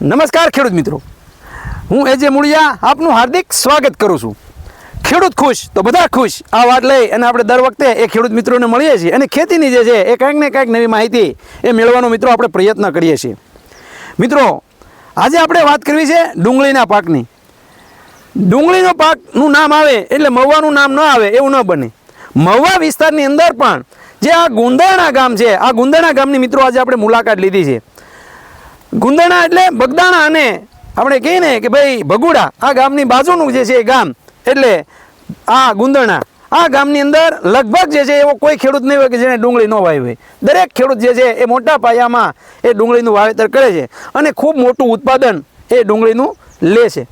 નમસ્કાર ખેડૂત મિત્રો. હું એજે મૂળિયા આપનું હાર્દિક સ્વાગત કરું છું. ખેડૂત ખુશ તો બધા ખુશ. આ વાત લઈ અને આપણે દર વખતે એ ખેડૂત મિત્રોને મળીએ છીએ અને ખેતીની જે છે એ કાંઈક ને કાંઈક નવી માહિતી એ મેળવવાનો મિત્રો આપણે પ્રયત્ન કરીએ છીએ. મિત્રો, આજે આપણે વાત કરવી છે ડુંગળીના પાકની. ડુંગળીનો પાકનું નામ આવે એટલે મહુવાનું નામ ન આવે એવું ન બને. મહુવા વિસ્તારની અંદર પણ જે આ ગુંદરણા ગામ છે, આ ગુંદરણા ગામની મિત્રો આજે આપણે મુલાકાત લીધી છે. ગુંદરણા એટલે બગદાણા અને આપણે કહીએ ને કે ભાઈ ભગુડા, આ ગામની બાજુનું જે છે એ ગામ, એટલે આ ગુંદણા આ ગામની અંદર લગભગ જે છે એવો કોઈ ખેડૂત નહીં હોય કે જેને ડુંગળી ન વાવી હોય. દરેક ખેડૂત જે છે એ મોટા પાયામાં એ ડુંગળીનું વાવેતર કરે છે અને ખૂબ મોટું ઉત્પાદન એ ડુંગળીનું લે છે.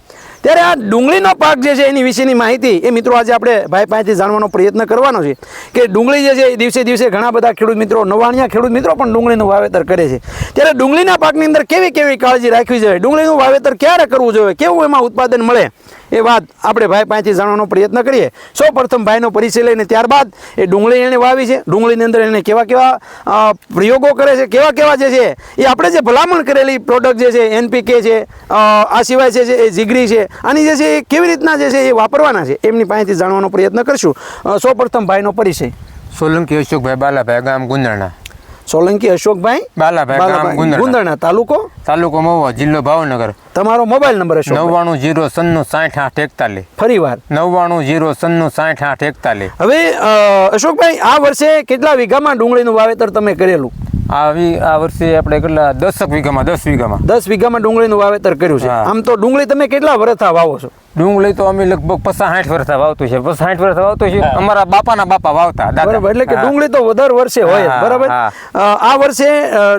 ત્યારે આ ડુંગળીનો પાક જે છે એની વિશેની માહિતી એ મિત્રો આજે આપણે ભાઈ પાસેથી જાણવાનો પ્રયત્ન કરવાનો છે કે ડુંગળી જે છે એ દિવસે દિવસે ઘણા બધા ખેડૂત મિત્રો, નવાણિયા ખેડૂત મિત્રો પણ ડુંગળીનું વાવેતર કરે છે. ત્યારે ડુંગળીના પાકની અંદર કેવી કેવી કાળજી રાખવી જોઈએ? ડુંગળીનું વાવેતર ક્યારે કરવું જોઈએ? કેવું એમાં ઉત્પાદન મળે? એ વાત આપણે ભાઈ પાંચથી જાણવાનો પ્રયત્ન કરીએ. સૌ પ્રથમ ભાઈનો પરિચય લઈને ત્યારબાદ એ ડુંગળી એણે વાવી છે. ડુંગળીની અંદર એને કેવા કેવા પ્રયોગો કરે છે, કેવા કેવા જે છે, એ આપણે જે ભલામણ કરેલી પ્રોડક્ટ જે છે એનપીકે છે આ સિવાય છે, એ જીગરી છે, આની જે છે, એ કેવી રીતના જે છે, એ વાપરવાના છે, એમની પાસેથી જાણવાનો પ્રયત્ન કરશું. સૌ પ્રથમ ભાઈનો પરિચય. સોલંકી અશોકભાઈ બાલાભાઈ, ગામ ગુંદરણા. સોલંકી અશોકભાઈ બાલાભાઈ ગુંદરણા તાલુકો? તાલુકો મહુવા જિલ્લો ભાવનગર. તમારો મોબાઈલ નંબર છે નવ્વાણું જીરો સન્નું સાઠ આઠ એકતાલીસ. ફરી વાર. નવ્વાણું જીરો સન્નું સાઠ આઠ એકતાલીસ. હવે અશોકભાઈ આ વર્ષે કેટલા વીઘામાં ડુંગળીનું વાવેતર તમે કરેલું? આવી આ વર્ષે આપણે કેટલા દસક વીઘામાં દસ વીઘામાં. દસ વીઘામાં ડુંગળીનું વાવેતર કર્યું છે. આમ તો ડુંગળી તમે કેટલા વર્ષા વાવો છો? ડુંગળી તો અમે લગભગ પચાસ સાઠ વર્ષ વાવતું છે. પચાસ સાઠ વર્ષ વાવતું છે. અમારા બાપાના બાપા વાવતા બરાબર. એટલે કે ડુંગળી તો દર વર્ષે હોય બરાબર? આ વર્ષે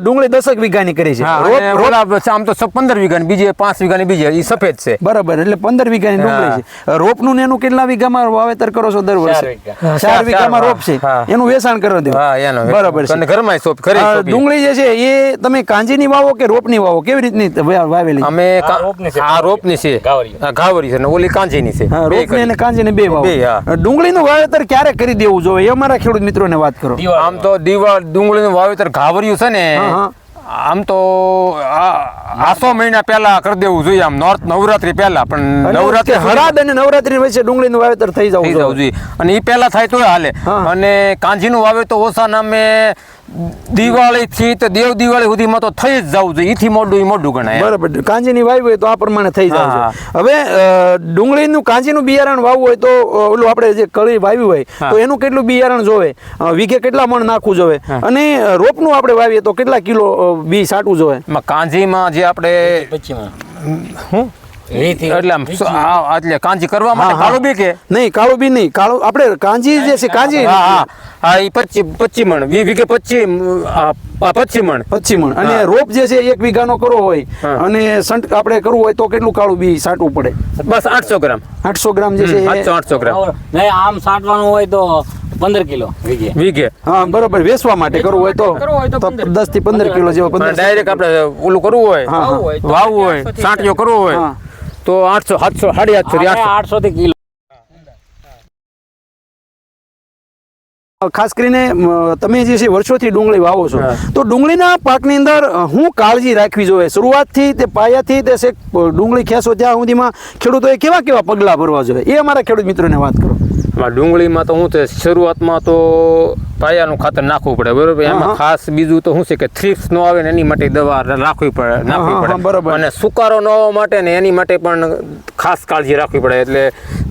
ડુંગળી દસક વીઘાની કરી છે. રોપ- રોપ- આમ તો પંદર વીઘાની બીજી પાંચ વીઘાની બીજી એ સફેદ છે. બરાબર. એટલે પંદર વીઘાની ડુંગળી છે. રોપનું ને એનું કેટલા વીઘામાં વાવેતર કરો છો દર વર્ષે? ચાર વીઘામાં રોપ છે. એનું વેચાણ કરો દો બરાબર છે. ઘરમાં સોપ ઘરે ડુંગળી જે છે એ તમે કાંજીની વાવો કે રોપની વાવો? કેવી રીતની વાવેલી? અમે આ રોપની છે. આ રોપની છે. ઘાવરી છે. અને ઓલી કાંજીની છે. કરી. અને કાંજીની બે વાવ. બે, હા. ડુંગળીનું વાવેતર ક્યારે કરી દેવું જોઈએ? એ અમારા ખેડૂત મિત્રોને વાત કરો. આમ તો દિવાળ ડુંગળીનું વાવેતર ઘાવર્યું છે ને. આમ તો આસો મહિના પહેલા કરી દેવું જોઈએ આમ. નોર્થ નવરાત્રી પહેલા પણ નવરાત્રી હરાદ અને નવરાત્રી વચ્ચે ડુંગળીનું વાવેતર થઈ જવું જોઈએ જવું જોઈએ. અને એ પહેલા થાય તો હાલે. અને કાંજી નું વાવેતર ઓછા નામે દિવાળી થી તો દેવ દિવાળી સુધીમાં તો થઈ જ જવું જોઈએ. એથી મોઢું એ મોઢું ગણાય. બરાબર કાંજીની વાવી હોય તો આ પ્રમાણે થઈ જાય હવે ડુંગળીનું કાંજીનું બિયારણ વાવવું હોય તો ઓલું આપણે જે કળી વાવી હોય તો એનું કેટલું બિયારણ જોવે? વીઘે કેટલા મણ નાખવું જોવે? અને રોપનું આપણે વાવીએ તો કેટલા કિલો બી સાટવું જોવે? કાંજીમાં જે આપણે હું એટલે આમ સો- આ- આ એટલે કાંજી કરવા માટે હા, હા. બી કે? નહીં કાળું બી નહીં. કાળું આપણે કાંજી જે છે કાંજી હા હા. હા એ પચી પચી મણ વી વીઘે પચી આ આ પચી મણ પચી મણ અને રોપ જે છે એક વીઘાનો કરવો હોય અને સંટ આપણે કરવું હોય તો કેટલું કાળું બી સાટવું પડે? બસ આઠસો ગ્રામ. આઠસો ગ્રામ જે છે આઠસો આઠસો ગ્રામ. નહીં આમ સાંટવાનું હોય તો પંદર કિલો વીઘે. વીઘે? હા બરોબર. વેચવા માટે કરવું હોય તો. દસથી પંદર. કિલો જેવો ડાયરેક્ટ આપણે ઓલું કરવું હોય. વાવવું હોય સાંટિયો કરવો હોય. તો આઠસો સાતસો સાડી આઠસો આઠસો. થી કિલો. ખાસ કરીને તમે જે છે વર્ષોથી ડુંગળી વાવો છો તો ડુંગળીના પાકની અંદર હું કાળજી રાખવી જોઈએ? શરૂઆતથી તે પાયાથી તે છે ડુંગળી ખેંચો ત્યાં સુધીમાં ખેડૂતોએ કેવા કેવા પગલાં ભરવા જોઈએ? એ અમારા ખેડૂત મિત્રોને વાત કરો. ડુંગળીમાં તો શું તે શરૂઆતમાં તો પાયાનું ખાતર નાખવું પડે બરોબર? એમાં ખાસ બીજું તો શું છે કે થ્રીપ્સ નો આવે ને એની માટે દવા રાખવી પડે નાખવી પડે. બરોબર. અને સુકારો ન આવવા માટે ને એની માટે પણ ખાસ કાળજી રાખવી પડે એટલે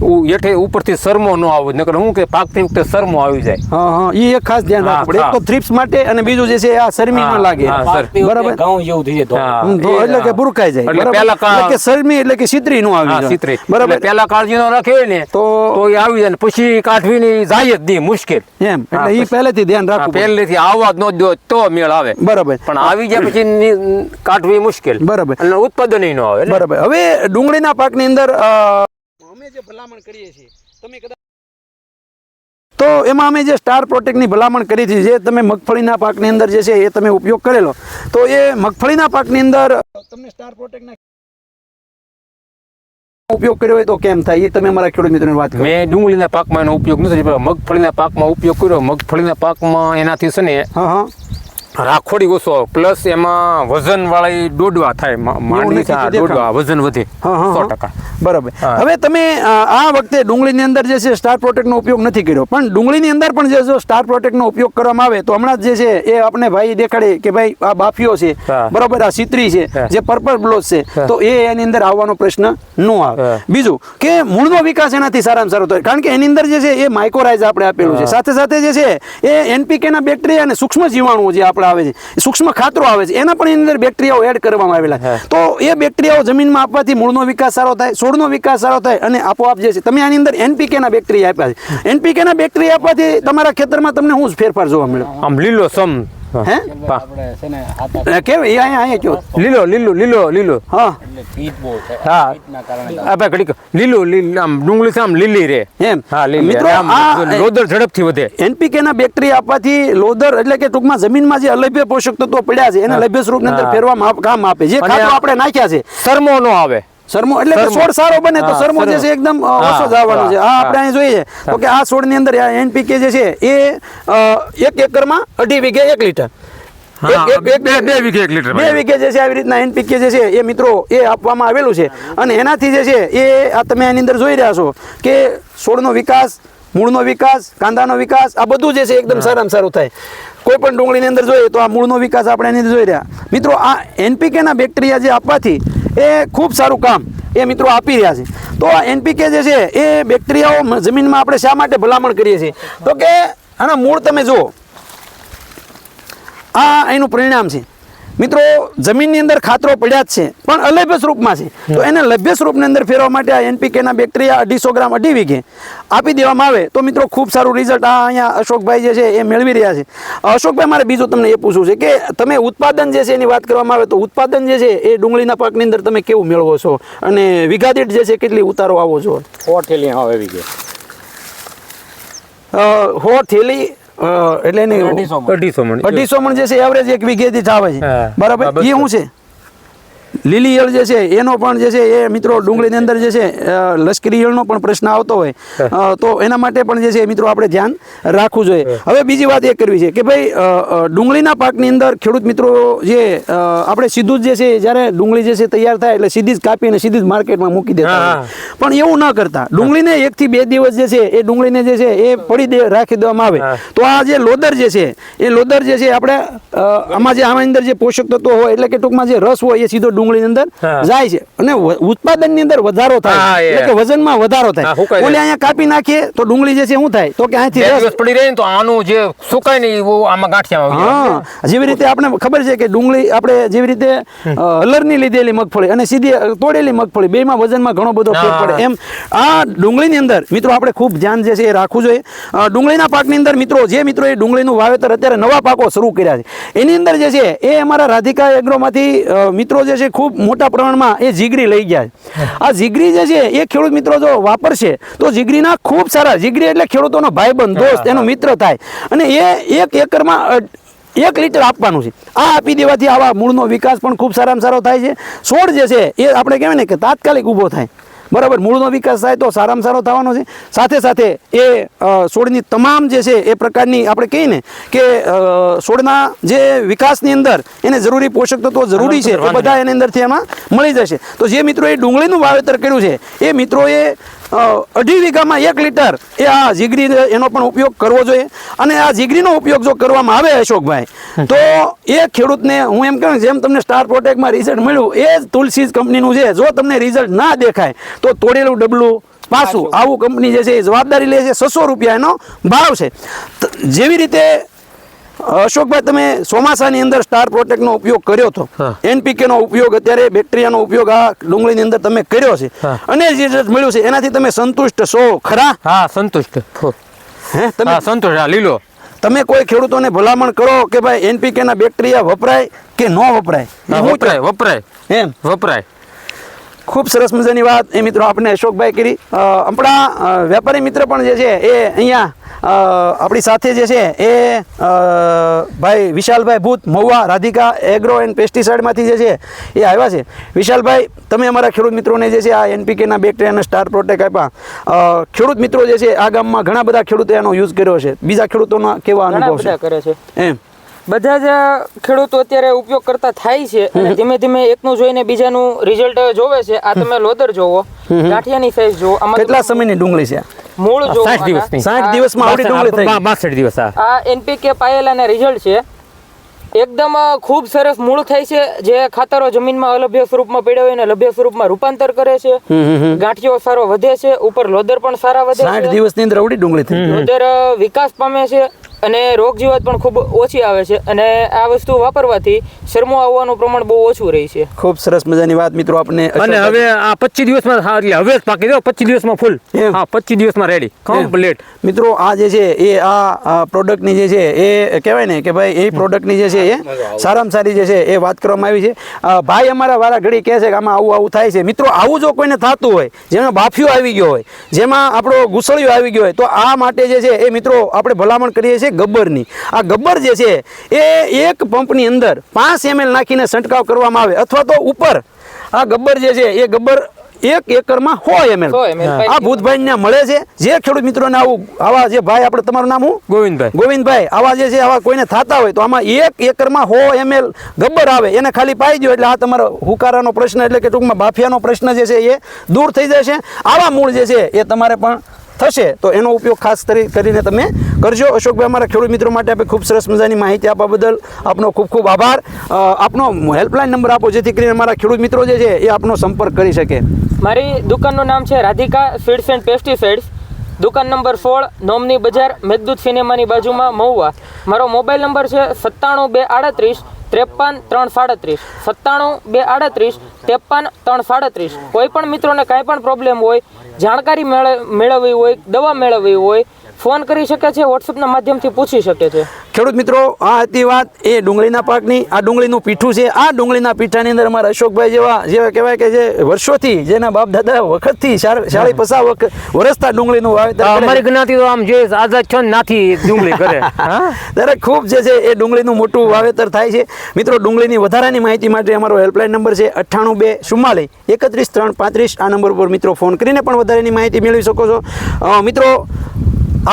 ઉ- હેઠે ઉપરથી સરમો ન આવવો નકર હું કે પાકતી વખતે સરમો આવી જાય. હા હા એ એક ખાસ ધ્યાન રાખવું પડે. એક તો થ્રીપ્સ માટે અને બીજું જે છે આ શરમી ન લાગે. બરાબર. ઘઉં જેવું થઈ જાય એટલે કે. બુરકાઈ જાય. એટલે પહેલા કા- એટલે કે શરમી એટલે કે સિત્રી નું આવી જાય. સીતરી. બરાબર? પહેલા પેલા કાળજી નો રાખી હોય ને તો- તો એ આવી જાય ને પછી કાઢવી ની જાય જ નહીં મુશ્કેલ. એમ. એટલે પહેલેથી ધ્યાન રાખવું પહેલેથી આવવા ન દો તો મેળ આવે. બરાબર. પણ આવી ગયા પછી કાઢવી મુશ્કેલ. બરાબર. અને ઉત્પાદન ન આવે બરાબર. હવે ડુંગળીના પાકની અંદર અમે જે ભલામણ કરીએ છીએ તમે કદાચ તો એમાં અમે જે સ્ટાર પ્રોટેક્ટની ભલામણ કરી હતી જે તમે મગફળીના પાકની અંદર જે છે એ તમે ઉપયોગ કરેલો. તો એ મગફળીના પાકની અંદર તમને સ્ટાર પ્રોટેક્ટના ઉપયોગ કર્યો હોય તો કેમ થાય? એ તમે મારા ખેડૂત મિત્રોની વાત મેં ડુંગળીના પાકમાં એનો ઉપયોગ નથી પણ મગફળીના પાકમાં ઉપયોગ કર્યો. મગફળીના પાકમાં એનાથી છે ને હા હા. રાખોડી ઓછો પ્લસ એમાં વજન વાળી દોડવા થાય. માંડવી. દોડવા વજન વધે. સો ટકા. બરાબર. હવે તમે આ વખતે ડુંગળીની અંદર જે છે સ્ટાર પ્રોટેક્ટનો ઉપયોગ નથી કર્યો. પણ ડુંગળીની અંદર પણ જે જો સ્ટાર પ્રોટેક્ટનો ઉપયોગ કરવામાં આવે તો હમણાં જે છે એ આપણે ભાઈ દેખાડે કે ભાઈ આ બાફીઓ છે. બરાબર આ સિત્રી છે જે પર્પલ બ્લોઝ છે તો એ એની અંદર આવવાનો પ્રશ્ન ન આવે. બીજું કે મૂળનો વિકાસ એનાથી સારામાં સારો થાય. કારણ કે એની અંદર જે છે એ માઇક્રોરાઇઝ આપણે આપેલું છે. સાથે સાથે જે છે એ એનપીકેના બેક્ટેરિયા અને સૂક્ષ્મ જીવાણુઓ જે આપણે આવે છે. સૂક્ષ્મ ખાતરો આવે છે. એના પણ એની અંદર બેક્ટેરિયાઓ એડ કરવામાં આવેલા. તો એ બેક્ટેરિયાઓ જમીનમાં આપવાથી મૂળનો વિકાસ સારો થાય છોડનો વિકાસ સારો થાય અને આપોઆપ જે છે તમે આની અંદર એનપીકેના બેક્ટેરિયા આપ્યા છે. એનપીકેના બેક્ટેરિયા આપવાથી તમારા ખેતરમાં તમને શું જ ફેરફાર જોવા મળ્યો? આમ લીલો સમ હે. આપણે કેમ? એ અહીંયા અહીંયા કયો લીલો લીલો લીલો લીલો. હા. હા. ભીતના કારણે આ ભાઈ ઘડીક. લીલો લીલો આમ ડુંગળી આમ લીલી રે. એમ. હા લીલી મિત્રો આમ લોદર ઝડપથી વધે. એનપીકે ના બેક્ટેરિયા આપવાથી લોદર એટલે કે ટૂંકમાં જમીનમાં જે અલભ્ય પોષક તત્વો પડ્યા છે એને લભ્ય સ્વરૂપની અંદર ફેરવા કામ આપે જે આપણે નાખ્યા છે. સરમો નો આવે. સરમો એટલે કે છોડ સારો બને તો સરમો જે છે એકદમ ઓછો જવાનો છે. આ આપણે અહીં જોઈએ તો કે આ છોડની અંદર આ એનપીકે જે છે એ એક એકરમાં અઢી વીઘે એક લીટર. બે- વીઘે જે છે આવી રીતના એનપીકે જે છે એ મિત્રો એ આપવામાં આવેલું છે. અને એનાથી જે છે એ આ તમે આની અંદર જોઈ રહ્યા છો કે છોડનો વિકાસ મૂળનો વિકાસ કાંદાનો વિકાસ આ બધું જે છે એકદમ સારામાં સારું થાય. કોઈ પણ ડુંગળીની અંદર જોઈએ તો આ મૂળનો વિકાસ આપણે એની અંદર જોઈ રહ્યા. મિત્રો આ એનપીકેના બેક્ટેરિયા જે આપવાથી એ ખૂબ સારું કામ એ મિત્રો આપી રહ્યા છે. તો એનપીકે જે છે, એ બેક્ટેરિયાઓ જમીનમાં આપણે શા માટે ભલામણ કરીએ છીએ? તો કે આના મૂળ તમે જુઓ. આ એનું પરિણામ છે. મિત્રો જમીનની અંદર ખાતરો પડ્યા જ છે પણ અલભ્ય સ્વરૂપમાં છે. તો એને લભ્ય સ્વરૂપની અંદર ફેરવા માટે આ એનપીકેના બેક્ટેરિયા અઢીસો ગ્રામ અઢી વીઘે આપી દેવામાં આવે. તો મિત્રો ખૂબ સારું રિઝલ્ટ આ અહીંયા અશોકભાઈ જે છે એ મેળવી રહ્યા છે. અશોકભાઈ મારે બીજું તમને એ પૂછવું છે કે તમે ઉત્પાદન જે છે એની વાત કરવામાં આવે તો ઉત્પાદન જે છે એ ડુંગળીના પાકની અંદર તમે કેવું મેળવો છો? અને વીઘા દીઠ જે છે કેટલી ઉતારો આવો છો? સો થેલી આવે વીઘે. હો થેલી એટલે એની અઢીસો મણ. અઢીસો મણ જે છે એવરેજ એક વીઘેથી આવે છે. બરાબર? એ શું છે? લીલી ઈયળ જે છે એનો પણ જે છે એ મિત્રો ડુંગળીની અંદર જે છે લશ્કરી ઈયળનો પણ પ્રશ્ન આવતો હોય તો એના માટે પણ જે છે મિત્રો આપણે ધ્યાન રાખવું જોઈએ હવે બીજી વાત એ કરવી છે કે ભાઈ ડુંગળીના પાકની અંદર ખેડૂત મિત્રો જે આપણે સીધું જ જે છે જ્યારે ડુંગળી જે છે તૈયાર થાય એટલે સીધી જ કાપીને સીધી જ માર્કેટમાં મૂકી દેતા પણ એવું ન કરતા ડુંગળીને એકથી બે દિવસ જે છે એ ડુંગળીને જે છે એ પડી રાખી દેવામાં આવે તો આ જે લોદર જે છે એ લોદર જે છે આપણે આમાં જે આમાં અંદર જે પોષક તત્વો હોય એટલે કે ટૂંકમાં જે રસ હોય એ સીધો ડુંગળીની અંદર જાય છે. અને ઉત્પાદનની અંદર વધારો થાય. એટલે કે વજનમાં વધારો થાય. ઓલે. અહીંયા કાપી નાખીએ તો ડુંગળી જે છે શું થાય? તો કે અહીંથી પડી રહે તો આનું જે સુકાય ને એવું આમાં ગાંઠિયા હા. જેવી રીતે આપણે ખબર છે કે ડુંગળી આપણે જેવી રીતે હલરની લીધેલી મગફળી અને સીધી તોડેલી મગફળી બેમાં વજનમાં ઘણો બધો ફેર પડે. એમ આ ડુંગળીની અંદર મિત્રો આપણે ખૂબ ધ્યાન જે છે એ રાખવું જોઈએ. ડુંગળીના પાકની અંદર મિત્રો જે મિત્રો એ ડુંગળીનું વાવેતર અત્યારે નવા પાકો શરૂ કર્યા છે. એની અંદર જે છે એ અમારા રાધિકા એગ્રોમાંથી મિત્રો જે છે ખૂબ મોટા પ્રમાણમાં એ જીગરી લઈ ગયા છે. આ જીગરી જે છે એ ખેડૂત મિત્રો જો વાપરશે તો જીગરીના ખૂબ સારા જીગરી એટલે ખેડૂતોનો ભાઈબંધ દોસ્ત એનો મિત્ર થાય. અને એ એક એકરમાં એક લીટર આપવાનું છે. આ આપી દેવાથી આવા મૂળનો વિકાસ પણ ખૂબ સારામાં સારો થાય છે. છોડ જે છે એ આપણે કહેવાય ને કે તાત્કાલિક ઊભો થાય. બરાબર મૂળનો વિકાસ થાય તો સારામાં સારો થવાનો છે. સાથે સાથે એ છોડની તમામ જે છે એ પ્રકારની આપણે કહીએ ને કે છોડના જે વિકાસની અંદર એને જરૂરી પોષક તત્વો જરૂરી છે એ બધા એની અંદરથી એમાં મળી જશે. તો જે મિત્રોએ ડુંગળીનું વાવેતર કર્યું છે એ મિત્રોએ અઢી વીઘામાં એક લીટર. એ આ જીગરી એનો પણ ઉપયોગ કરવો જોઈએ. અને આ જીગરીનો ઉપયોગ જો કરવામાં આવે અશોકભાઈ તો એ ખેડૂતને હું એમ કહું જેમ તમને સ્ટાર પ્રોટેક્ટમાં રિઝલ્ટ મળ્યું એ જ તુલસી કંપનીનું છે. જો તમને રિઝલ્ટ ના દેખાય તો તોડેલું ડબલું પાછું આવું કંપની જે છે એ જવાબદારી લે છે. છસો રૂપિયા એનો ભાવ છે. જેવી રીતે અશોકભાઈ તમે ચોમાસાની અંદર સ્ટાર પ્રોટેક્ટનો ઉપયોગ કર્યો હતો એનપીકેનો એનપીકે નો ઉપયોગ અત્યારે બેક્ટેરિયાનો ઉપયોગ આ ડુંગળીની અંદર તમે કર્યો છે. અને જે રિઝલ્ટ મળ્યું છે એનાથી તમે સંતુષ્ટ છો ખરા? હા સંતુષ્ટ. હે. તમે સંતુષ્ટ હા લીલો. તમે કોઈ ખેડૂતોને ભલામણ કરો કે ભાઈ એનપીકેના બેક્ટેરિયા વપરાય કે ન વપરાય? વપરાય વપરાય. એમ? વપરાય. ખૂબ સરસ મજાની વાત. એ મિત્રો આપણે અશોકભાઈ કરી. આપણા વેપારી મિત્ર પણ જે છે એ અહીંયા આપણી સાથે જે છે એ ભાઈ વિશાલભાઈ ભૂત મહુવા રાધિકા એગ્રો એન્ડ પેસ્ટિસાઇડમાંથી જે છે એ આવ્યા છે. વિશાલભાઈ તમે અમારા ખેડૂત મિત્રોને જે છે આ એનપીકેના અને સ્ટાર પ્રોટેક આપ્યા. ખેડૂત મિત્રો જે છે આ ગામમાં ઘણા બધા ખેડૂતો એનો યુઝ કર્યો છે. બીજા ખેડૂતોના કેવા અનુભવ છે? કરે છે. એમ. બધા જ ખેડૂતો અત્યારે ઉપયોગ કરતા થાય છે અને ધીમે ધીમે એકનું જોઈને બીજાનું રિઝલ્ટ જોવે છે. આ તમે લોદર જોવો ગાંઠિયાની સાઈઝ જોવો કેટલા સમયની ડુંગળી છે મૂળ જો 60 દિવસની. 60 દિવસમાં આવડી ડુંગળી થઈ ગઈ. બાસઠ દિવસ આ આ એનપીકે અને રિઝલ્ટ છે. એકદમ ખૂબ સરસ મૂળ થાય છે જે ખાતરો જમીનમાં અલભ્ય સ્વરૂપમાં પડ્યા હોય એને લભ્ય સ્વરૂપમાં રૂપાંતર કરે છે. ગાંઠિયો સારો વધે છે ઉપર લોદર પણ સારા વધે છે. 60 દિવસની અંદર આવડી ડુંગળી થઈ લોદર વિકાસ પામે છે. અને રોગ જીવાત પણ ખૂબ ઓછી આવે છે અને આ વસ્તુ વાપરવાથી શરમો આવવાનું પ્રમાણ બહુ ઓછું રહે છે. ખૂબ સરસ મજાની વાત મિત્રો આપણે અને હવે આ પચીસ દિવસમાં હા, એટલે હવે જ પાકી દો પચીસ દિવસમાં ફૂલ. હા પચીસ દિવસમાં રેડી કમ્પ્લીટ મિત્રો આ જે છે એ આ પ્રોડક્ટની જે છે એ કહેવાય ને કે ભાઈ એ પ્રોડક્ટની જે છે એ સારામાં સારી જે છે એ વાત કરવામાં આવી છે. ભાઈ અમારા વારા ઘડી કહે છે કે આમાં આવું આવું થાય છે. મિત્રો આવું જો કોઈને થતું હોય જેમાં બાફિયો આવી ગયો હોય જેમાં આપણો ગુસળિયો આવી ગયો હોય તો આ માટે જે છે એ મિત્રો આપણે ભલામણ કરીએ છીએ. ગબ્બરની. આ ગબ્બર જે છે એ એક પંપની અંદર પાંચ એમએલ નાખીને છંટકાવ કરવામાં આવે અથવા તો ઉપર. આ ગબ્બર જે છે એ ગબ્બર એક એકરમાં સો એમએલ આ ભૂતભાઈ ને મળે છે. જે ખેડૂત મિત્રોને આવું આવા જે ભાઈ આપણે તમારું નામ હું ગોવિંદભાઈ. ગોવિંદભાઈ. આવા જે છે આવા કોઈને થતા હોય તો આમાં એક એકરમાં સો એમએલ ગબ્બર આવે. એને ખાલી પાઈ દો એટલે આ તમારો હુકારાનો પ્રશ્ન એટલે કે ટૂંકમાં બાફિયાનો પ્રશ્ન જે છે એ દૂર થઈ જશે. આવા મૂળ જે છે એ તમારે પણ થશે, તો એનો ઉપયોગ ખાસ કરી- કરીને તમે કરજો. અશોકભાઈ, અમારા ખેડૂત મિત્રો માટે આપણે ખૂબ સરસ મજાની માહિતી આપવા બદલ આપનો ખૂબ ખૂબ આભાર. આપનો હેલ્પલાઇન નંબર આપો, જેથી કરીને અમારા ખેડૂત મિત્રો જે છે એ આપનો સંપર્ક કરી શકે. મારી દુકાનનું નામ છે રાધિકા સીડ્સ એન્ડ પેસ્ટિસાઇડ્સ. દુકાન નંબર સોળ, નોમની બજાર મેઘદૂત સિનેમાની બાજુમાં મહુવા. મારો મોબાઈલ નંબર છે સત્તાણું બે આડત્રીસ ત્રેપન ત્રણ સાડત્રીસ. સત્તાણું બે આડત્રીસ ત્રેપન ત્રણ સાડત્રીસ. કોઈ પણ મિત્રોને કાંઈ પણ પ્રોબ્લેમ હોય, જાણકારી મેળ- મેળવવી હોય, દવા મેળવવી હોય ફોન કરી શકે છે વોટ્સઅપના માધ્યમથી પૂછી શકે છે. ખેડૂત મિત્રો આ હતી વાત એ ડુંગળીના પાકની આ ડુંગળીનું પીઠું છે આ ડુંગળીના પીઠાની અંદર અમારા અશોકભાઈ જેવા જેવા કહેવાય કે જે વર્ષોથી જેના બાપ દાદા વખતથી સાડી શાળી પસા વખત વરસતા ડુંગળીનું વાવેતર અમારી જ્ઞાતિ તો આમ જે આઝાદ છો નાથી ડુંગળી કરે. ત્યારે ખૂબ જે છે એ ડુંગળીનું મોટું વાવેતર થાય છે. મિત્રો ડુંગળીની વધારાની માહિતી માટે અમારો હેલ્પલાઇન નંબર છે અઠ્ઠાણું બે ચુમ્માલીસ એકત્રીસ ત્રણ પાંત્રીસ આ નંબર ઉપર મિત્રો ફોન કરીને પણ વધારાની માહિતી મેળવી શકો છો. મિત્રો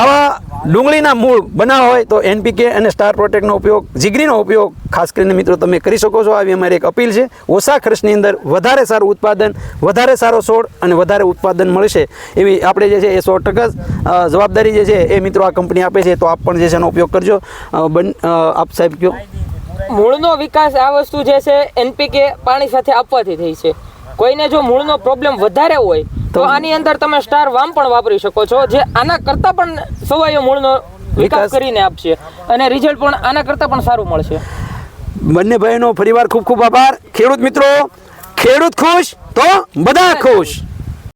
આવા ડુંગળીના મૂળ બનાવવા હોય તો એનપીકે અને સ્ટાર પ્રોટેક્ટનો ઉપયોગ, જીગરીનો ઉપયોગ ખાસ કરીને મિત્રો તમે કરી શકો છો. આવી અમારી એક અપીલ છે. ઓછા ખર્ચની અંદર વધારે સારું ઉત્પાદન, વધારે સારો છોડ અને વધારે ઉત્પાદન મળશે એવી આપણે જે છે એ સો ટકા જવાબદારી જે છે એ મિત્રો આ કંપની આપે છે. તો આપ પણ જે છે એનો ઉપયોગ કરજો. આપ સાહેબ કયો? મૂળનો વિકાસ આ વસ્તુ જે છે એનપીકે પાણી સાથે આપવાથી થઈ છે. કોઈને જો મૂળનો પ્રોબ્લેમ વધારે હોય તો આની અંદર તમે સ્ટાર વામ પણ વાપરી શકો છો જે આના કરતા પણ સવાયો મૂળનો વિકાસ. કરીને આપશે. અને રિઝલ્ટ પણ આના કરતા પણ સારું મળશે. બંને ભાઈનો ફરીવાર ખૂબ ખૂબ આભાર. ખેડૂત મિત્રો ખેડૂત ખુશ તો બધા ખુશ.